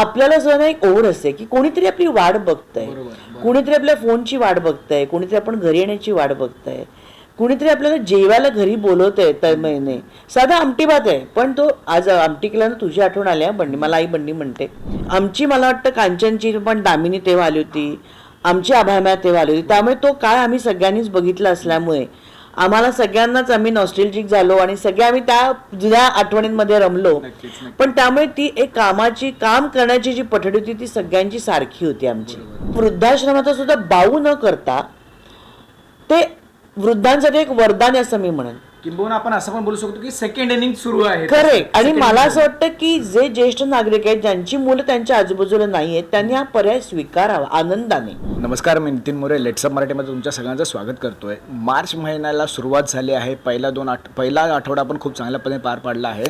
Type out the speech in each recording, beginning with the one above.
आपल्याला ना एक ओढ असते की कोणीतरी आपली वाट बघतंय. कोणीतरी आपल्या फोनची वाट बघतंय. कोणीतरी आपण घरी येण्याची वाट बघतंय. कुणीतरी आपल्याला जेवायला घरी बोलवतंय तळमळीने साधा आमटी भात आहे पण तो आज आमटी केल्यानं तुझी आठवण आली बंडी मला आई बंडी म्हणते. आमची मला वाटतं कांचनची पण दामिनी तेव्हा आली होती. आमची आभाम्या तेव्हा आली होती. त्यामुळे तो काळ आम्ही सगळ्यांनीच बघितला असल्यामुळे आम्हाला सगळ्यांनाच आम्ही नॉस्टेल्जिक झालो आणि सगळे आम्ही त्या जुन्या आठवणींमध्ये रमलो. पण त्यामुळे ती एक कामाची काम करण्याची जी पठडी होती ती सगळ्यांची सारखी होती आमची. वृद्धाश्रमाचा सुद्धा बाऊ न करता ते वृद्धांसाठी एक वरदान आहे असं मी म्हणेन. किंबहुना आपण असं पण बोलू शकतो की सेकंड इनिंग सुरू आहे. करेक्ट आणि मला. असं वाटतं की जे ज्येष्ठ नागरिक आहेत ज्यांची मुलं त्यांच्या आजूबाजूला नाही आहेत त्यांनी हा पर्याय स्वीकारावा आनंदाने. नमस्कार मी नितीन मोरे लेट्सअप मराठीमध्ये तुमच्या सगळ्यांचं स्वागत करतोय. मार्च महिन्याला सुरुवात झाली आहे. पहिला दोन आठ पहिला आठवडा आपण खूप चांगल्या पद्धतीने पार पाडला आहे.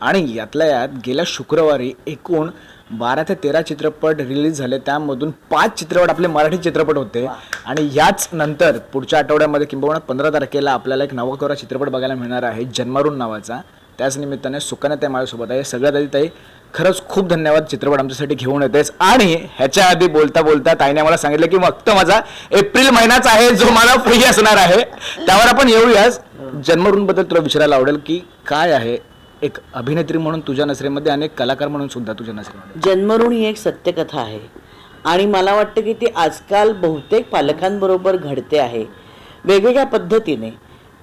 आणि यातल्या यात गेल्या शुक्रवारी एकूण बारा ते तेरा चित्रपट रिलीज झाले. त्यामधून पाच चित्रपट आपले मराठी चित्रपट होते. आणि याच नंतर पुढच्या आठवड्यामध्ये किंबहुना पंधरा तारखेला आपल्याला एक नवकोरा चित्रपट बघायला मिळणार आहे जन्मारून नावाचा. त्याच निमित्ताने सुकन्या त्या माझ्यासोबत आहे. सगळ्यात आधी ताई खरंच खूप धन्यवाद चित्रपट आमच्यासाठी घेऊन येतेस. आणि ह्याच्या आधी बोलता बोलता ताईने मला सांगितलं की फक्त माझा एप्रिल महिनाच आहे जो मला फ्री असणार आहे. त्यावर आपण येऊयाच जन्मरून बद्दल तुला विचारायला आवडेल की काय आहे एक अभिनेत्री म्हणून तुझ्या नजरेमध्ये आणि एक कलाकार म्हणून सुद्धा तुझ्या नजरेमध्ये. जन्मऋण ही एक सत्यकथा आहे. आणि मला वाटतं की ती आजकाल बहुतेक पालकांबरोबर घडते आहे. वेगवेगळ्या पद्धतीने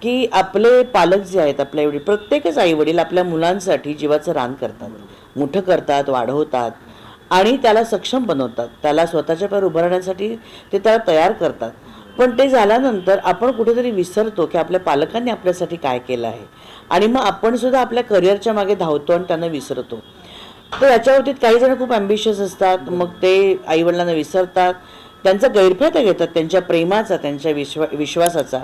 की आपले पालक जे आहेत आपल्या एवढे प्रत्येकच आईवडील आपल्या मुलांसाठी जीवाचं रान करतात. मोठं करतात वाढवतात आणि त्याला सक्षम बनवतात. त्याला स्वतःच्या पायावर उभारण्यासाठी ते त्याला तयार करतात. पण ते झाल्यानंतर आपण कुठेतरी विसरतो की आपल्या पालकांनी आपल्यासाठी काय केलं आहे. आणि मग आपण सुद्धा आपल्या करिअरच्या मागे धावतो आणि त्यांना विसरतो. तर याच्या बाबतीत काही जण खूप ॲम्बिशियस असतात. मग ते आईवडिलांना विसरतात. त्यांचा गैरफायदा घेतात. त्यांच्या प्रेमाचा त्यांच्या विश्वा विश्वासाचा.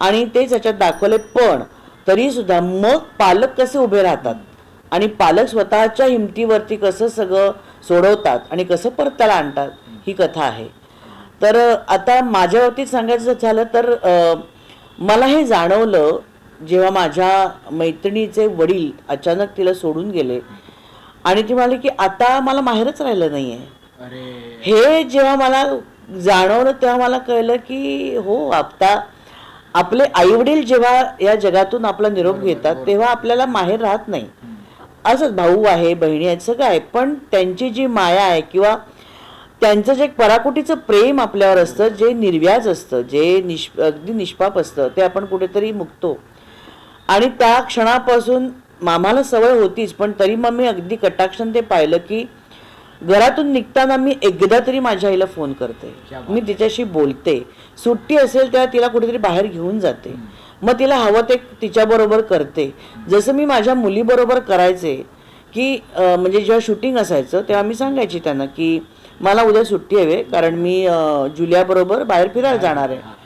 आणि तेच याच्यात दाखवले पण तरीसुद्धा मग पालक कसे उभे राहतात? आणि पालक स्वतःच्या हिमतीवरती कसं सगळं सोडवतात आणि कसं परत त्याला आणतात? ही कथा आहे. तर आता माझ्या बाबतीत सांगायचं झालं तर मला हे जाणवलं जेव्हा माझ्या मैत्रिणीचे वडील अचानक तिला सोडून गेले आणि ती म्हणाली की आता मला माहेरच राहिलं नाही आहे हे जेव्हा मला जाणवलं तेव्हा मला कळलं की हो आता आपले आईवडील जेव्हा या जगातून आपला निरोप घेतात तेव्हा आपल्याला माहेर राहत नाही. असंच भाऊ आहे बहिणी आहेत सगळं आहे. पण त्यांची जी माया आहे किंवा त्यांचं जे पराकोटीचं प्रेम आपल्यावर असतं जे निर्व्याज असतं जे निष् अगदी निष्पाप असतं ते आपण कुठेतरी मुकतो. आणि त्या क्षणापासून आम्हाला सवय होतीच पण तरी मग मी अगदी कटाक्षण ते पाहिलं की घरातून निघताना मी एकदा तरी माझ्या आईला फोन करते. मी तिच्याशी बोलते. सुट्टी असेल तेव्हा तिला कुठेतरी बाहेर घेऊन जाते. मग तिला हवं ते तिच्याबरोबर करते. जसं मी माझ्या मुलीबरोबर करायचे की म्हणजे जेव्हा शूटिंग असायचं तेव्हा मी सांगायची त्यांना की मला उद्या सुट्टी हवी कारण मी जुलियाबरोबर बाहेर फिरायला जाणार आहे.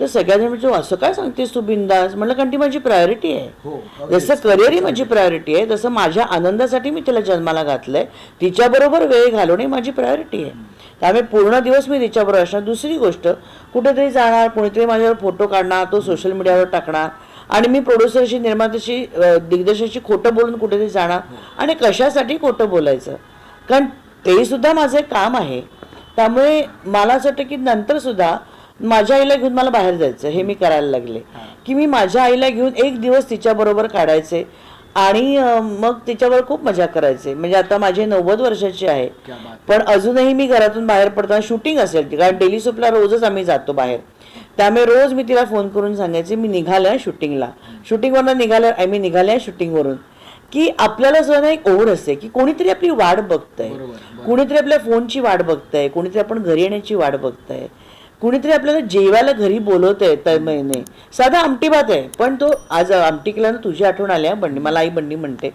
तर सगळ्याजण म्हणजे असं काय सांगतेस तू बिंदास? म्हटलं कारण ती माझी प्रायोरिटी आहे. हो जसं करिअर ही माझी प्रायोरिटी आहे तसं माझ्या आनंदासाठी मी तिला जन्माला घातलंय. तिच्याबरोबर वेळ घालवणे माझी प्रायोरिटी आहे. त्यामुळे पूर्ण दिवस मी तिच्याबरोबर असणार. दुसरी गोष्ट कुठेतरी जाणार कोणीतरी माझ्यावर फोटो काढणार तो सोशल मीडियावर टाकणार आणि मी प्रोड्युसरशी निर्मात्याशी दिग्दर्शकाशी खोटं बोलून कुठेतरी जाणार. आणि कशासाठी खोटं बोलायचं? कारण ते सुद्धा माझं काम आहे. त्यामुळे मला असं वाटतं की नंतर सुद्धा माझ्या आईला घेऊन मला बाहेर जायचं हे मी करायला लागले. की मी माझ्या आईला घेऊन एक दिवस तिच्याबरोबर काढायचे आणि मग तिच्याबरोबर खूप मजा करायचे. म्हणजे आता माझी नव्वद वर्षाची आहे. पण अजूनही मी घरातून बाहेर पडताना शूटिंग असेल ती कारण डेली सोपला रोजच आम्ही जातो बाहेर. त्यामुळे रोज मी तिला फोन करून सांगायचे मी निघाले शूटिंगला. शूटिंगवरनं निघालं आय मी निघाले आहे शूटिंगवरून. की आपल्याला सुद्धा एक ओढ असते की कोणीतरी आपली वाट बघतंय. कुणीतरी आपल्या फोनची वाट बघतंय कुणीतरी आपण घरी येण्याची वाट बघतंय कुणीतरी आपल्याला जेवायला घरी बोलवतंय तळमळीने साधा आमटी भात आहे पण तो आज आमटी केल्यानं तुझी आठवण आली बंडी मला आई बंडी म्हणते.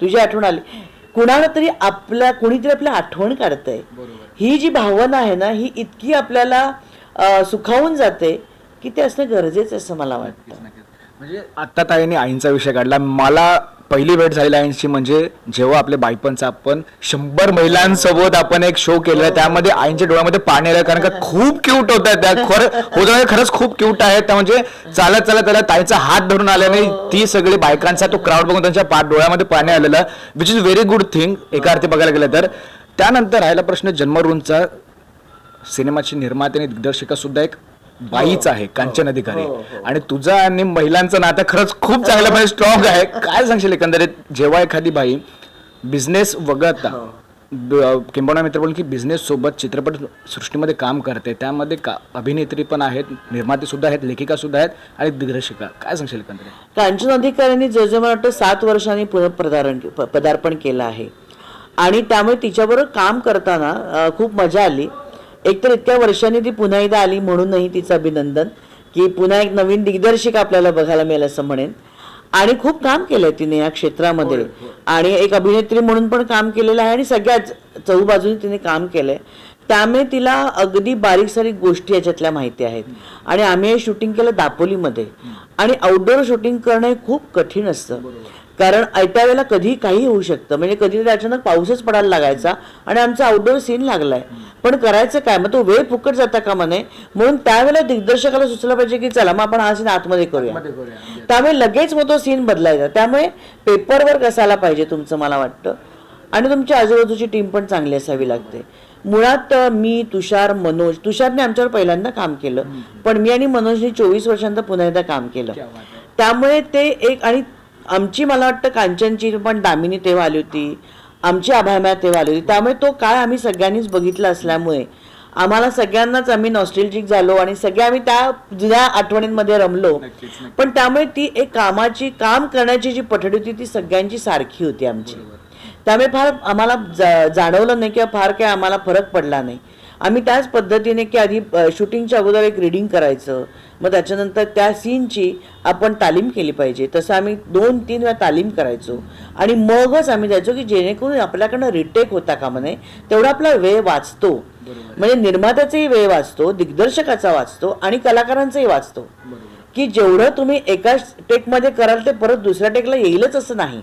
तुझी आठवण आली. कुणाला तरी आपल्या कुणीतरी आपल्या आठवण काढतंय. ही जी भावना आहे ना ही इतकी आपल्याला सुखावून जाते की ते असणं गरजेचं आहे असं मला वाटतं. म्हणजे आता ताईने आईंचा विषय काढला. मला पहिली भेट झालेली आईंची म्हणजे जेव्हा आपल्या बायपनचा आपण शंभर महिलांसोबत आपण एक शो केलेला त्यामध्ये आईंच्या डोळ्यामध्ये पाणी आलं कारण का खूप क्यूट होत आहेत त्या खरं होतं खरंच खूप क्यूट आहेत त्या म्हणजे चालत चालत त्याला ताईचा हात धरून आल्याने ती सगळी बायकांचा तो क्राऊड बघून त्यांच्या पाठ डोळ्यामध्ये पाणी आलेलं which is very good thing एका अर्थी बघायला गेलं तर. त्यानंतर राहिला प्रश्न जन्मरूनचा सिनेमाची निर्माते आणि दिग्दर्शिका सुद्धा एक बाईच आहे कांचन अधिकारी. आणि तुझं आणि महिलांचं नातं खरंच खूप चांगलं म्हणजे स्ट्रॉंग आहे. काय सांगशील एकंदरीत? जेव्हा एखादी बाई बिझनेस वगळता किंबहुना मित्र बोल की बिझनेस सोबत चित्रपट सृष्टीमध्ये काम करते त्यामध्ये का अभिनेत्री पण आहेत निर्माते सुद्धा आहेत लेखिका सुद्धा आहेत आणि दिग्दर्शिका. काय सांगशील एकंदरीत? कांचन अधिकाऱ्यांनी जवळजवळ मला वाटतं सात वर्षांनी पुनःपदार्पण प- पदार्पण केलं आहे. आणि त्यामुळे तिच्याबरोबर काम करताना खूप मजा आली. एकतर इतक्या वर्षांनी ती पुन्हा एकदा आली म्हणूनही तिचं अभिनंदन की पुन्हा एक नवीन दिग्दर्शिका आपल्याला बघायला मिळेल असं म्हणेन. आणि खूप काम केलंय तिने या क्षेत्रामध्ये. आणि एक अभिनेत्री म्हणून पण काम केलेलं आहे आणि सगळ्याच चहूबाजूने तिने काम केलंय. त्यामुळे तिला अगदी बारीक सारीक गोष्टी याच्यातल्या माहिती आहेत. आणि आम्ही हे शूटिंग केलं दापोलीमध्ये. आणि आउटडोर शूटिंग करणं हे खूप कठीण असतं. कारण ऐत्या वेळेला कधी काही होऊ शकतं. म्हणजे कधी अचानक पाऊसच पडायला लागायचा आणि आमचा आउटडोर सीन लागलाय. पण करायचं काय? मग तो वेळ फुकट जाता कामा नये. म्हणून त्यावेळेला दिग्दर्शकाला सुचलं पाहिजे की चला मग आपण हा सीन आतमध्ये करूया. त्यामुळे लगेच मग तो सीन बदलायचा. त्यामुळे पेपरवर कसायला पाहिजे तुमचं मला वाटतं. आणि तुमची आजूबाजूची टीम पण चांगली असावी लागते. मुळात मी तुषार मनोज तुषारने आमच्यावर पहिल्यांदा काम केलं. पण मी आणि मनोजने चोवीस वर्षांत पुन्हा एकदा काम केलं. त्यामुळे ते एक आणि आमची मला वाटतं कांचनची पण दामिनी तेव्हा आली होती. आमची अभायम्या तेव्हा आली होती. त्यामुळे तो काळ आम्ही सगळ्यांनीच बघितला असल्यामुळे. आम्हाला सगळ्यांनाच आम्ही नॉस्टेल्जिक झालो आणि सगळे आम्ही त्या जुन्या आठवणींमध्ये रमलो. पण त्यामुळे ती एक कामाची काम करण्याची जी पठडी होती ती सगळ्यांची सारखी होती आमची. त्यामुळे फार आम्हाला जा- जाणवलं नाही किंवा फार काही आम्हाला फरक पडला नाही. आम्ही त्याच पद्धतीने की आधी शूटिंगच्या अगोदर एक रिडिंग करायचं. मग त्याच्यानंतर त्या सीनची आपण तालीम केली पाहिजे. तसं आम्ही दोन तीन वेळा तालीम करायचो. आणि मगच आम्ही जायचो की जेणेकरून आपल्याकडनं रिटेक होता कामा नये तेवढा आपला वेळ वाचतो. म्हणजे निर्मात्याचाही वेळ वाचतो दिग्दर्शकाचा वाचतो आणि कलाकारांचाही वाचतो. की जेवढं तुम्ही एका टेकमध्ये कराल ते परत दुसऱ्या टेकला येईलच असं नाही.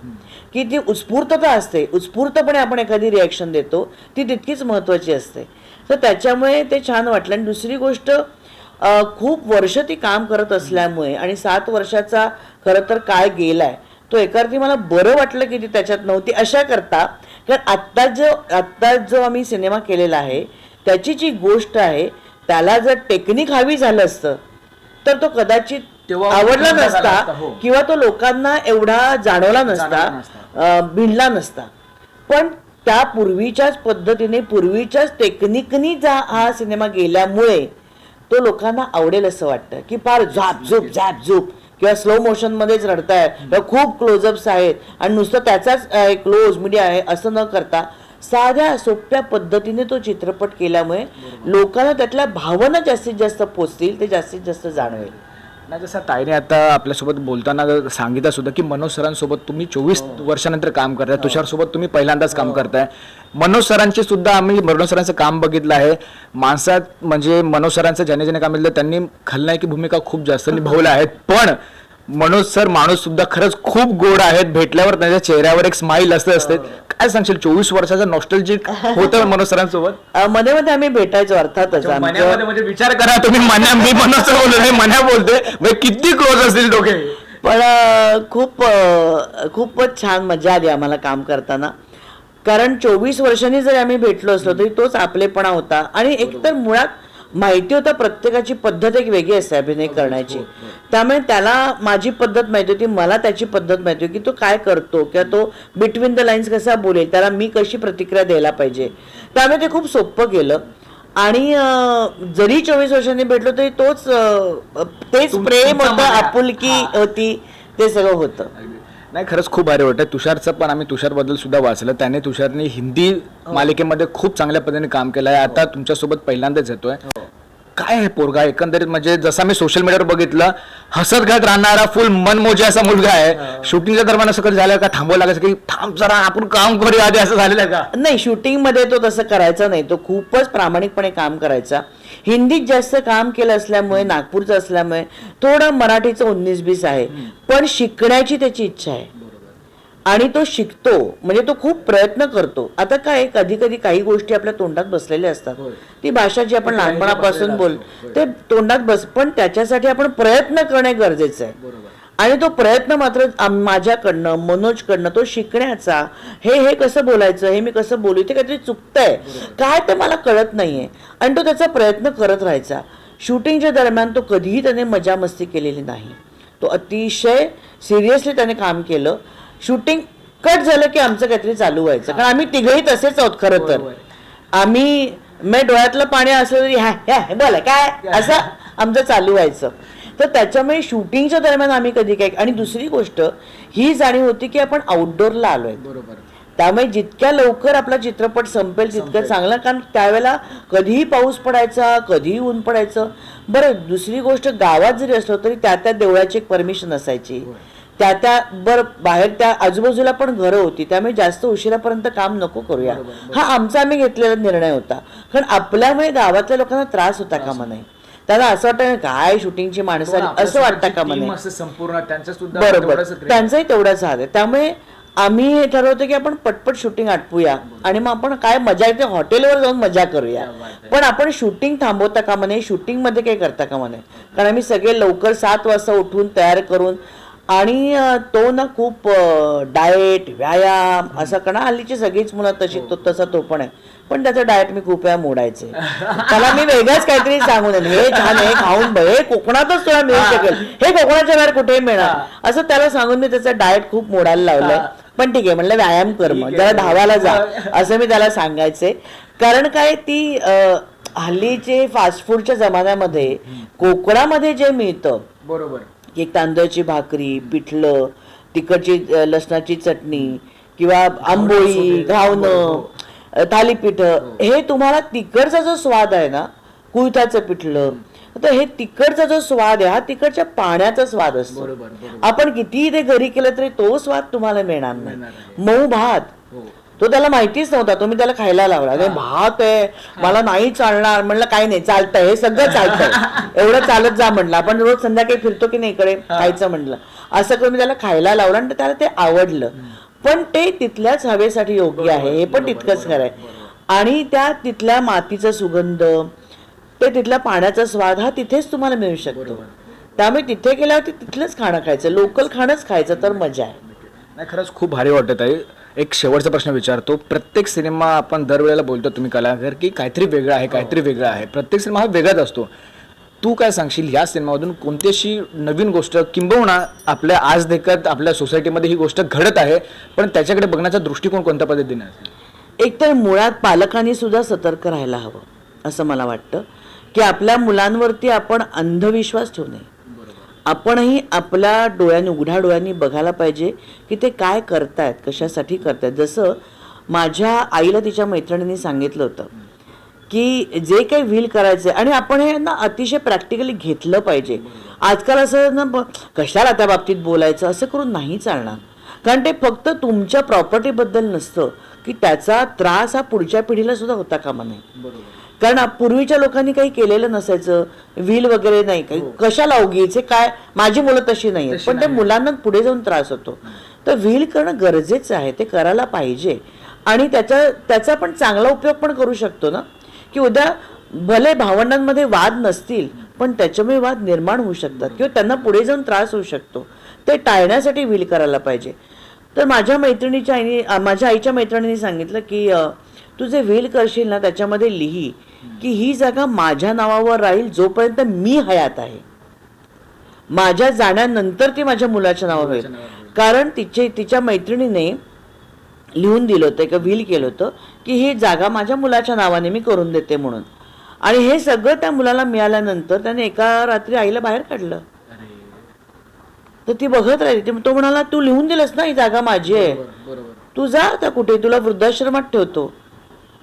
की ती उत्स्फूर्तता असते. उत्स्फूर्तपणे आपण एखादी रिॲक्शन देतो ती तितकीच महत्त्वाची असते. तर त्याच्यामुळे ते छान वाटलं. आणि दुसरी गोष्ट खूप वर्ष ती काम करत असल्यामुळे आणि सात वर्षाचा खरं तर काळ गेलाय तो एकार्थी मला बरं वाटलं की ती त्याच्यात नव्हती. अशा करता कारण आत्ता जो आत्ता जो आम्ही सिनेमा केलेला आहे त्याची जी गोष्ट आहे त्याला जर टेक्निक हवी झालं असतं तर तो कदाचित आवडला नसता हो. किंवा तो लोकांना एवढा जाणवला नसता भिडला नसता. पण त्या पूर्वीच्याच पद्धतीने पूर्वीच्याच टेक्निकनी जा हा सिनेमा गेल्यामुळे तो लोकांना आवडेल असं वाटतं की फार झाप झूप झाप झूप. किंवा स्लो मोशन मध्येच रडताय. किंवा खूप क्लोजअप्स आहेत. आणि नुसतं त्याचाच क्लोज मीडिया आहे असं न करता साध्या सोप्या पद्धतीने तो चित्रपट केल्यामुळे लोकांना त्यातल्या भावना जास्तीत जास्त पोचतील ते जास्तीत जास्त जाणवेल. नाही जसं ताईने आता आपल्यासोबत बोलताना सांगितलं सुद्धा की मनोज सरांसोबत तुम्ही चोवीस वर्षानंतर काम करताय तुषार सोबत तुम्ही पहिल्यांदाच काम करताय. मनोज सरांची सुद्धा आम्ही मनोज सरांचं काम बघितलं आहे. माणसात म्हणजे मनोज सरांचं ज्याने ज्याने काम केलं त्यांनी खलनायकी भूमिका खूप जास्त निभावल्या आहेत. पण मनोज सर माणूस सुद्धा खरंच खूप गोड आहेत. भेटल्यावर त्यांच्या चेहऱ्यावर एक स्माईल असते असते. काय सांगशील? चोवीस वर्षाचा नॉस्टॅल्जिक होतं मनोज सरांसोबत अं, मध्ये मध्ये आम्ही भेटायचो अर्थातच आमचं. म्हणजे विचार करा तुम्ही मन्या मी मनोज सर बोललो नाही मन्या बोलते म्हणजे किती क्लोज असतील दोघे पण अं, खूप अं, खूपच छान मजा आली आम्हाला काम करताना. कारण चोवीस वर्षांनी जरी आम्ही भेटलो असलो तरी तोच आपलेपणा होता. आणि एकतर मुळात माहिती होता प्रत्येकाची पद्धत एक वेगळी असते अभिनय करण्याची. त्यामुळे त्याला माझी पद्धत माहिती होती मला त्याची पद्धत माहिती होती की तो काय करतो किंवा तो बिटवीन द लाईन्स कसा बोलेल त्याला मी कशी प्रतिक्रिया द्यायला पाहिजे. त्यामुळे ते खूप सोपं गेलं आणि जरी चोवीस वर्षांनी भेटलो तरी तोच तेच प्रेम होतं आपुलकी होती ते सगळं होतं. नाही खरंच खूप भारी वाटतं तुषारचं पण आम्ही तुषारबद्दल सुद्धा वाचलं. त्याने तुषारने हिंदी मालिकेमध्ये खूप चांगल्या पद्धतीने काम केलं आहे आता तुमच्यासोबत पहिल्यांदाच येतोय. काय आहे पोरगा? एकंदरीत म्हणजे जसं मी सोशल मीडियावर बघितलं हसत घात राहणारा फुल मनमोजी असा मुलगा आहे. शूटिंगच्या दरम्यान असं कधी झालं का? थांबवं लागायचं की थांब जरा आपण काम करूया आधी. असं झालेलं आहे का? नाही शूटिंगमध्ये तो तसं करायचा नाही. तो खूपच प्रामाणिकपणे काम करायचा. हिंदीत जास्त काम केलं असल्यामुळे नागपूरचं असल्यामुळे थोडं मराठीचं उन्नीस बीस आहे. पण शिकण्याची त्याची इच्छा आहे. आणि तो शिकतो म्हणजे तो खूप प्रयत्न करतो. आता काय कधी कधी काही गोष्टी आपल्या तोंडात बसलेल्या असतात. ती भाषा जी आपण लहानपणापासून बोल ते तोंडात बस पण त्याच्यासाठी आपण प्रयत्न करणे गरजेचं आहे. आणि तो प्रयत्न मात्र माझ्याकडनं मनोजकडनं तो शिकण्याचा हे हे कसं बोलायचं हे मी कसं बोलू ते काहीतरी चुकतंय. काय ते मला कळत नाहीये. आणि तो त्याचा प्रयत्न करत राहायचा. शूटिंगच्या दरम्यान तो कधीही त्याने मजा मस्ती केलेली नाही. तो अतिशय सिरियसली त्याने काम केलं. शूटिंग कट झालं की आमचं काहीतरी चालू व्हायचं. कारण आम्ही तिघही तसेच आहोत खरं तर. आम्ही मी डोळ्यातलं पाणी असलं तरी ह्या ह्या हे बोला काय? असं आमचं चालू व्हायचं. तर त्याच्यामुळे शूटिंगच्या दरम्यान आम्ही कधी काय आणि दुसरी गोष्ट ही जाणीव होती की आपण आउटडोअरला आलोय. बरोबर. त्यामुळे जितक्या लवकर आपला चित्रपट संपेल तितकं चांगलं कारण त्यावेळेला कधीही पाऊस पडायचा कधीही ऊन पडायचं. बरं दुसरी गोष्ट गावात जरी असलो तरी त्या त्या देवळाची एक परमिशन असायची. त्या त्या बरं बाहेर त्या आजूबाजूला पण घरं होती. त्यामुळे जास्त उशिरापर्यंत काम नको करूया. हा आमचा आम्ही घेतलेला निर्णय होता. कारण आपल्यामुळे गावातल्या लोकांना त्रास होता कामा नाही. त्याला असं वाटतं काय शूटिंगची माणसं असं वाटतं कामा नाही संपूर्ण त्यांचं सुद्धा बरोबर. त्यांचाही तेवढाच हात आहे. त्यामुळे आम्ही हे ठरवतो की आपण पटपट शूटिंग आटपूया. आणि मग आपण काय मजा येते हॉटेलवर जाऊन मजा करूया. पण आपण शूटिंग थांबवता कामा नये शूटिंगमध्ये काही करता कामा नये कारण आम्ही सगळे लवकर सात वाजता उठून तयार करून आणि तो ना खूप डाएट व्यायाम असं कारण हल्लीची सगळीच मुलं तशी तो तसा तो पण आहे. पण त्याचं डाएट मी खूप वेळा मोडायचे. त्याला मी वेगळंच काहीतरी सांगून येईन. हे छान हे खाऊन बघ. हे कोकणातच तुला मिळू शकेल. हे कोकणाच्या बाहेर कुठेही मिळणार. असं त्याला सांगून मी त्याचं डाएट खूप मोडायला लावलंय. पण ठीक आहे म्हणलं व्यायाम कर मग. जरा धावायला जा. असं मी त्याला सांगायचे. कारण काय ती हल्लीचे फास्ट फूडच्या जमान्यामध्ये कोकणामध्ये जे मिळतं बरोबर. एक तांदळाची भाकरी पिठलं अ, लसणाची चटणी किंवा आंबोळी घावणं थालीपीठ हे. तुम्हाला तिखटचा जो स्वाद आहे ना कुळथाचं पिठलं तर हे तिखटचा जो स्वाद आहे हा तिखटच्या पाण्याचा स्वाद असतो. आपण कितीही ते घरी केलं तरी तो स्वाद तुम्हाला मिळणार नाही. मऊ भात. हो. तो त्याला माहितीच नव्हता तो मी त्याला खायला लावला. अरे भात आहे. मला नाही चालणार. म्हणलं काही नाही चालतंय. हे सगळं चालतंय. एवढं चालत जा म्हणलं. आपण रोज संध्याकाळी फिरतो की नाही इकडे? खायचं म्हणलं. असं करून मी त्याला खायला लावलं आणि त्याला ते आवडलं. पण ते तिथल्याच हवेसाठी योग्य आहे हे पण तितकंच खरं आहे आणि त्या तिथल्या मातीचा सुगंध ते तिथल्या पाण्याचा स्वाद हा तिथेच तुम्हाला मिळू शकतो. त्यामुळे तिथे गेल्यावरती तिथलंच खाणं खायचं लोकल खाणंच खायचं तर मजा आहे. नाही खरंच खूप भारी वाटत आहे. एक शेवटचा प्रश्न विचारतो. प्रत्येक सिनेमा आपण दरवेळेला बोलतो तुम्ही कलाकार की काहीतरी वेगळं आहे काहीतरी वेगळं आहे. प्रत्येक सिनेमा हा वेगळाच असतो. तू काय सांगशील या सिनेमामधून कोणती अशी नवीन गोष्ट किंबहुना आपल्या आज देखत आपल्या सोसायटीमध्ये ही गोष्ट घडत आहे पण त्याच्याकडे बघण्याचा दृष्टिकोन कोणत्या पद्धतीने असेल? एकतर मुळात पालकांनी सुद्धा सतर्क राहायला हवं असं मला वाटतं. की आपल्या मुलांवरती आपण अंधविश्वास ठेवू नये. आपणही आपल्या डोळ्यांनी उघड्या डोळ्यांनी बघायला पाहिजे की ते काय करतायत कशासाठी करतायत. जसं माझ्या आईला तिच्या मैत्रिणींनी सांगितलं होतं की जे काही व्हील करायचं आणि आपण हे ना अतिशय प्रॅक्टिकली घेतलं पाहिजे. आजकाल असं ना कशाला त्या बाबतीत बोलायचं? असं करून नाही चालणार. कारण ते फक्त तुमच्या प्रॉपर्टीबद्दल नसतं की त्याचा त्रास हा पुढच्या पिढीला सुद्धा होता कामा नाही कारण पूर्वीच्या लोकांनी काही केलेलं नसायचं व्हील वगैरे नाही काही कशाला उगीच? हे काय माझी मुलं तशी नाही पण ते मुलांना पुढे जाऊन त्रास होतो. तर व्हील करणं गरजेचं आहे ते करायला पाहिजे. आणि त्याचा त्याचा पण चांगला उपयोग पण करू शकतो ना? की उद्या भले भावंडांमध्ये वाद नसतील पण त्याच्यामुळे वाद निर्माण होऊ शकतात किंवा त्यांना पुढे जाऊन त्रास होऊ शकतो. ते टाळण्यासाठी व्हील करायला पाहिजे. तर माझ्या मैत्रिणीच्या आईने माझ्या आईच्या मैत्रिणीने सांगितलं की तू जे व्हील करशील ना त्याच्यामध्ये लिही की ही जागा माझ्या नावावर राहील जोपर्यंत मी हयात आहे. माझ्या जाण्यानंतर ती माझ्या मुलाच्या नावावर होईल. कारण तिचे तिच्या मैत्रिणीने लिहून दिलं होतं एका व्हील केलं होतं की ही जागा माझ्या मुलाच्या नावाने मी करून देते म्हणून. आणि हे सगळं त्या मुलाला मिळाल्यानंतर त्याने एका रात्री आईला बाहेर काढलं. तर ती बघत राहिली ती- तो म्हणाला तू लिहून दिलंस ना ही जागा माझी आहे. तू जा आता कुठे तुला वृद्धाश्रमात ठेवतो.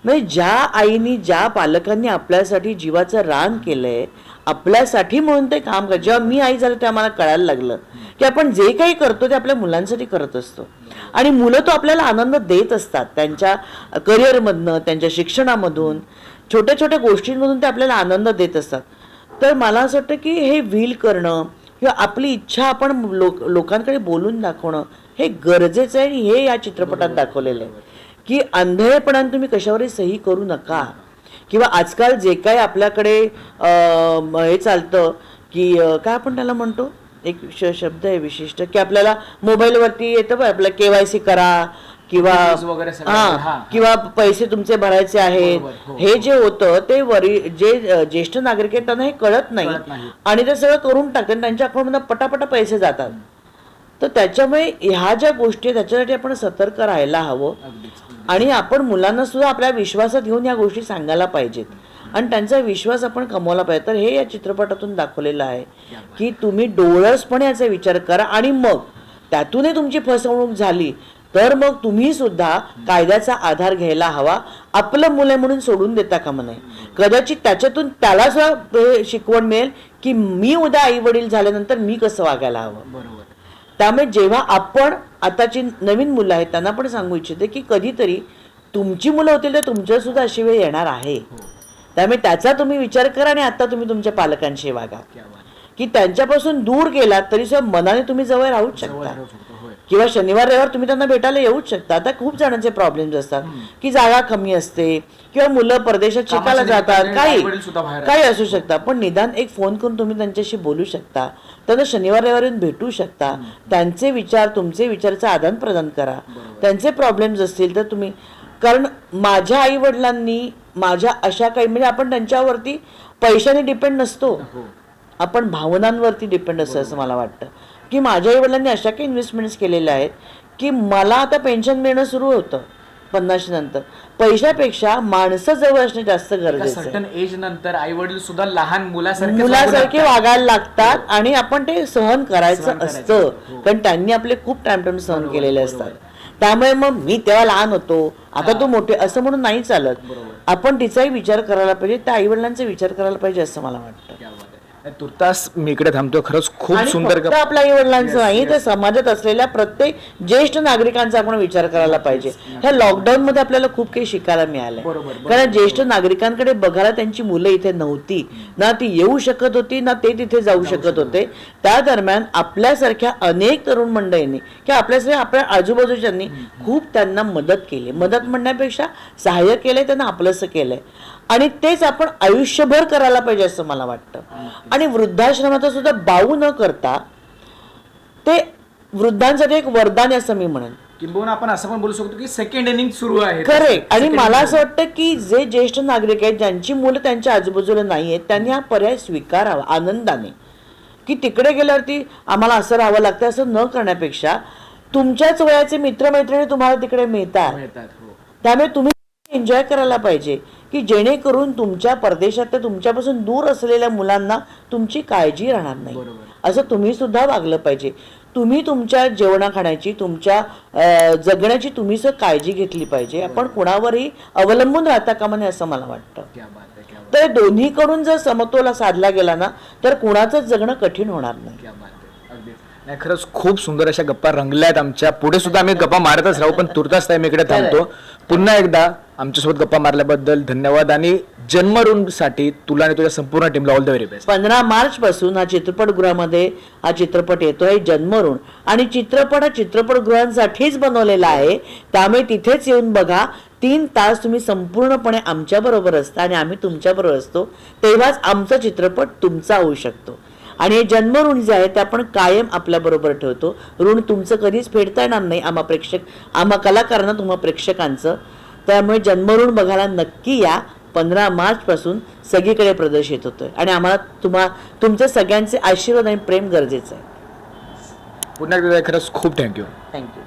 म्हणजे ज्या आईनी ज्या पालकांनी आपल्यासाठी जीवाचं रान केलंय आपल्यासाठी म्हणून ते काम कर जेव्हा मी आई झालं तेव्हा मला कळायला लागलं की आपण जे काही करतो ते आपल्या मुलांसाठी करत असतो. आणि मुलं तो आपल्याला आनंद देत असतात. त्यांच्या करिअरमधनं त्यांच्या शिक्षणामधून छोट्या छोट्या गोष्टींमधून ते आपल्याला आनंद देत असतात. तर मला असं वाटतं की हे व्हील करणं किंवा आपली इच्छा आपण लोक लोकांकडे बोलून दाखवणं हे गरजेचं आहे आणि हे या चित्रपटात दाखवलेलं आहे. की अंधळेपणाने तुम्ही कशावरही सही करू नका. किंवा आजकाल जे काही आपल्याकडे हे चालतं की काय आपण त्याला म्हणतो? एक श- शब्द आहे विशिष्ट की आपल्याला मोबाईलवरती येतं बघ आपलं के वाय सी करा किंवा हा, हा हा. किंवा पैसे तुमचे भरायचे आहेत. बरोबर, हो, हे जे होतं ते वरी जे ज्येष्ठ नागरिक आहेत त्यांना हे कळत नाही. आणि ते सगळं करून टाकतात त्यांच्या अकाउंटमध्ये पटापटा पैसे जातात. तर त्याच्यामुळे ह्या ज्या गोष्टी आहेत त्याच्यासाठी आपण सतर्क राहायला हवं. आणि आपण मुलांना सुद्धा आपल्या विश्वासात घेऊन या गोष्टी सांगायला पाहिजेत. आणि त्यांचा विश्वास आपण कमवला पाहिजे. तर हे या चित्रपटातून दाखवलेलं आहे की तुम्ही डोळसपणे याचा विचार करा आणि मग त्यातूनही तुमची फसवणूक झाली तर मग तुम्ही सुद्धा कायद्याचा आधार घ्यायला हवा. आपलं मुलं म्हणून सोडून देता कामा नये. कदाचित त्याच्यातून त्याला सुद्धा शिकवण मिळेल की मी उद्या आई वडील झाल्यानंतर मी कसं वागायला हवं. बरोबर. त्यामुळे जेव्हा आपण आताची नवीन मुलं आहेत त्यांना पण सांगू इच्छिते की कधीतरी तुमची मुलं होतील तर तुमच्या सुद्धा अशी वेळ येणार आहे. त्यामुळे त्याचा तुम्ही विचार करा आणि आता तुम्ही तुमच्या पालकांशी वागा. की त्यांच्यापासून दूर गेलात तरी सुद्धा मनाने तुम्ही जवळ राहूच शकता. किंवा शनिवार रविवार तुम्ही त्यांना भेटायला येऊच शकता. आता खूप जणांचे प्रॉब्लेम्स असतात की जागा कमी असते किंवा मुलं परदेशात शिकायला जातात काही काही असू शकता पण निदान एक फोन करून तुम्ही त्यांच्याशी बोलू शकता. त्यांना शनिवार रविवार येऊन भेटू शकता. त्यांचे विचार तुमचे विचाराचं आदान प्रदान करा. त्यांचे प्रॉब्लेम्स असतील तर तुम्ही कारण माझ्या आई वडिलांनी माझ्या अशा काही म्हणजे आपण त्यांच्यावरती पैशाने डिपेंड नसतो. हो. आपण भावनांवरती डिपेंड असतं असं मला वाटतं. की माझ्या आईवडिलांनी अशा काही इन्व्हेस्टमेंट्स केलेल्या आहेत की मला आता पेन्शन मिळणं सुरू होतं पन्नाशी नंतर पैशापेक्षा माणसं जवळ असणं जास्त गरजेचं सर्टन एज नंतर आई वडील सुद्धा लहान मुलासारखे मुलासारखे वागायला लागतात आणि आपण ते सहन करायचं सहन करायचं. असतं हो. कारण त्यांनी आपले खूप टाइम टाइम सहन बरोबर, केलेले बरोबर. असतात त्यामुळे मग मी तेव्हा लहान होतो आता तू मोठे असं म्हणून नाही चालत बरोबर. आपण तिचाही विचार करायला पाहिजे त्या आई वडिलांचा विचार करायला पाहिजे असं मला वाटतं क्या बात आहे. तुर्तास मी इकडे थांबतो खरंच खूप आणि सुंदर फक्त आपल्या आई वडिलांचं नाही तर समाजात असलेल्या प्रत्येक ज्येष्ठ नागरिकांचा आपण विचार करायला पाहिजे. ह्या लॉकडाऊन मध्ये आपल्याला खूप काही शिकायला मिळालंय. कारण ज्येष्ठ नागरिकांकडे बघायला त्यांची मुलं इथे नव्हती. ना ती येऊ शकत होती ना ते तिथे जाऊ शकत होते. त्या दरम्यान आपल्यासारख्या अनेक तरुण मंडळींनी किंवा आपल्यासारख्या आपल्या आजूबाजूच्यांनी खूप त्यांना मदत केली. मदत म्हणण्यापेक्षा सहाय्य केलंय त्यांना आपलंसं केलंय. आणि तेच आपण आयुष्यभर करायला पाहिजे असं मला वाटतं. आणि वृद्धाश्रमाचा सुद्धा बाऊ न करता ते वृद्धांसाठी एक वरदान आहे असं मी म्हणेन. किंबहुना आपण असं पण बोलू शकतो की सेकंड इनिंग सुरू आहे करेक्ट आणि मला. असं वाटतं की जे ज्येष्ठ नागरिक आहेत ज्यांची मुलं त्यांच्या आजूबाजूला नाही आहेत त्यांनी हा पर्याय स्वीकारावा आनंदाने. की तिकडे गेल्यावरती आम्हाला असं राहावं लागतं असं न करण्यापेक्षा तुमच्याच वयाचे मित्रमैत्रिणी तुम्हाला तिकडे मिळतात. मिळतात हो. त्यामुळे तुम्ही एन्जॉय करायला पाहिजे. की जेणेकरून तुमच्या परदेशात तर तुमच्यापासून दूर असलेल्या मुलांना तुमची काळजी राहणार नाही. असं तुम्ही सुद्धा वागलं पाहिजे. तुम्ही तुमच्या जेवणा खाण्याची तुमच्या जगण्याची तुम्ही सुद्धा काळजी घेतली पाहिजे. आपण कुणावरही अवलंबून राहता कामा नये असं मला वाटतं. तर दोन्हीकडून जर समतोल साधला गेला ना तर कुणाचंच जगणं कठीण होणार नाही. नाही खरंच खूप सुंदर अशा गप्पा रंगल्या आहेत आमच्या. पुढे सुद्धा आम्ही गप्पा मारतच राहू पण तुर्तास टाइम इकडे थांबतो. पुन्हा एकदा आमच्यासोबत गप्पा मारल्याबद्दल धन्यवाद आणि जन्मरूनसाठी तुला आणि तुझ्या संपूर्ण टीमला ऑल द व्हेरी बेस्ट पंधरा मार्च पासून हा चित्रपटगृहामध्ये हा चित्रपट येतोय जन्मरून आणि चित्रपट हा चित्रपटगृहांसाठीच बनवलेला आहे. त्यामुळे तिथेच येऊन बघा. तीन तास तुम्ही संपूर्णपणे आमच्या बरोबर असता आणि आम्ही तुमच्याबरोबर असतो. तेव्हाच आमचा चित्रपट तुमचा होऊ शकतो. आणि हे जन्मऋण जे आहे ते आपण कायम आपल्याबरोबर ठेवतो. ऋण तुमचं कधीच फेडता येणार नाही. आम्हा प्रेक्षक आम्हा कलाकारांना तुम्हा प्रेक्षकांचं. त्यामुळे जन्मऋण बघायला नक्की या. पंधरा मार्चपासून सगळीकडे प्रदर्शित होतोय. आणि आम्हाला तुम्हा तुमचे सगळ्यांचे आशीर्वाद आणि प्रेम गरजेचं आहे. पुन्हा एकदा खरंच खूप थँक्यू थँक्यू